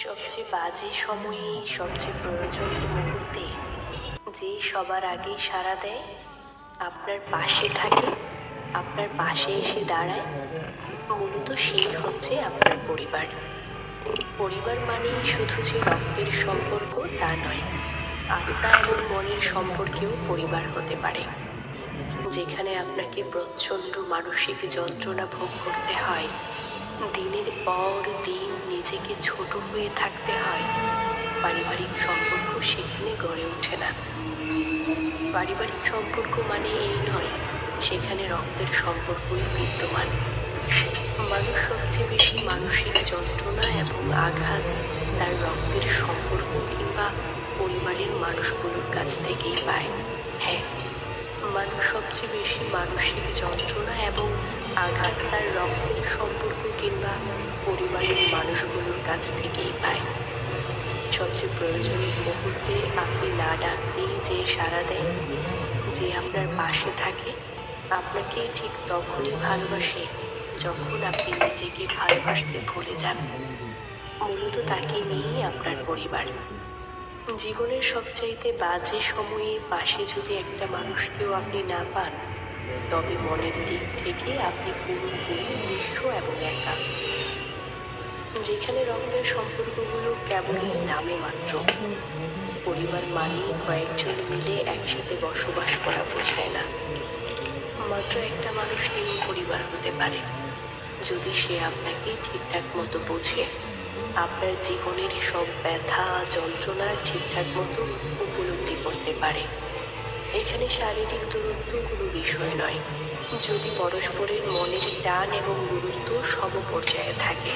সবচেয়ে বাজে সময়ে, সবচেয়ে প্রয়োজনীয় মুহূর্তে, যে সবার আগে সাড়া দেয়, আপনার পাশে থাকে, আপনার পাশে এসে দাঁড়ায়, মূলত সেই হচ্ছে আপনার পরিবার। পরিবার মানেই শুধু যে রক্তের সম্পর্ক, তা নয়, আত্মা এবং মনের সম্পর্কেও পরিবার হতে পারে। যেখানে আপনাকে প্রচ্ছন্ন মানসিক যন্ত্রণা ভোগ করতে হয়। দিনের পর নিজেকে ছোট হয়ে থাকতে হয়। পারিবারিক সম্পর্ক সেখানে গড়ে ওঠে না। পারিবারিক সম্পর্ক মানে এই নয়, সেখানে রক্তের সম্পর্কই বিদ্যমান। মানুষ সবচেয়ে বেশি মানসিক যন্ত্রণা এবং আঘাত তার রক্তের সম্পর্ক কিংবা পরিবারের মানুষগুলোর কাছ থেকেই পায়। হ্যাঁ মানুষ সবচেয়ে বেশি মানসিক যন্ত্রণা এবং আঘাত তার রক্তের সম্পর্ক কিংবা পরিবারের মানুষগুলোর কাছ থেকেই পায়। সবচেয়ে প্রয়োজনীয় মুহূর্তে আপনি না ডাকতেই যে সাড়া দেয় যে আপনার পাশে থাকে, আপনাকে ঠিক তখনই ভালোবাসে যখন আপনি নিজেকে ভালোবাসতে ভুলে যান। মূলত তাকে নিয়েই আপনার পরিবার। জীবনের সবচাইতে বাজে সময়ে পাশে যদি একটা মানুষকেও আপনি না পান তবে মনের দিক থেকে আপনি পুরোপুরি নিঃস্ব এবং একা। যেখানে রক্তের সম্পর্কগুলো কেবল নামে মাত্র, পরিবার মানেই কয়েকজন মিলে একসাথে বসবাস করা বোঝায় না। মাত্র একটা মানুষ নিয়ে পরিবার হতে পারে। যদি সে আপনাকে ঠিকঠাক মতো বোঝে, আপনার জীবনের সব ব্যথা, যন্ত্রণা ঠিকঠাক মতো উপলব্ধি করতে পারে। এখানে শারীরিক দূরত্ব কোনো বিষয় নয়। যদি পরস্পরের মনের টান এবং গুরুত্ব সম পর্যায়ে থাকে,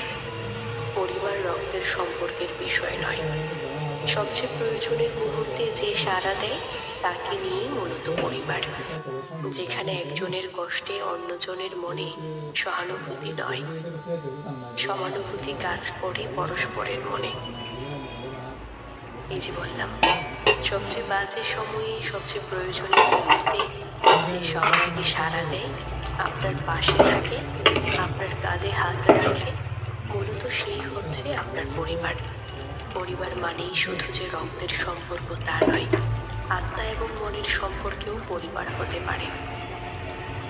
পরিবার রক্তের সম্পর্কের বিষয় নয়। সবচেয়ে প্রয়োজনের মুহূর্তে যে সাড়া দেয়, তাকে নিয়েই মূলত পরিবার। যেখানে একজনের কষ্টে অন্যজনের মনে সহানুভূতি নয়। সমানুভূতি কাজ করে পরস্পরের মনে। এই যে বললাম, সবচেয়ে বাজে সময়ে সবচেয়ে প্রয়োজনীয় মুহূর্তে যে সবার আগে সাড়া দেয়, আপনার পাশে থাকে, আপনার কাঁধে হাত রাখে, মূলত সেই হচ্ছে আপনার পরিবার। পরিবার মানেই শুধু যে রক্তের সম্পর্ক তা নয়, আত্মা এবং মনের সম্পর্কেও পরিবার হতে পারে।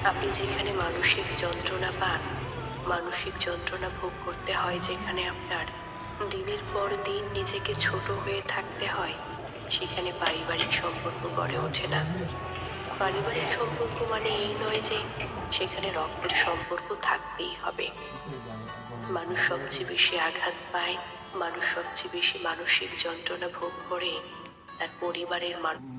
আপনি যেখানে মানসিক যন্ত্রণা পান, মানসিক যন্ত্রণা ভোগ করতে হয় যেখানে আপনার দিনের পর দিন নিজেকে ছোট হয়ে থাকতে হয়। সেখানে পারিবারিক সম্পর্ক গড়ে ওঠে না। পারিবারিক সম্পর্ক মানে এই নয় যে সেখানে রক্তের সম্পর্ক থাকতেই হবে। মানুষ সবচেয়ে বেশি আঘাত পায়, মানুষ সবচেয়ে বেশি মানসিক যন্ত্রণা ভোগ করে, তার পরিবারের মানুষ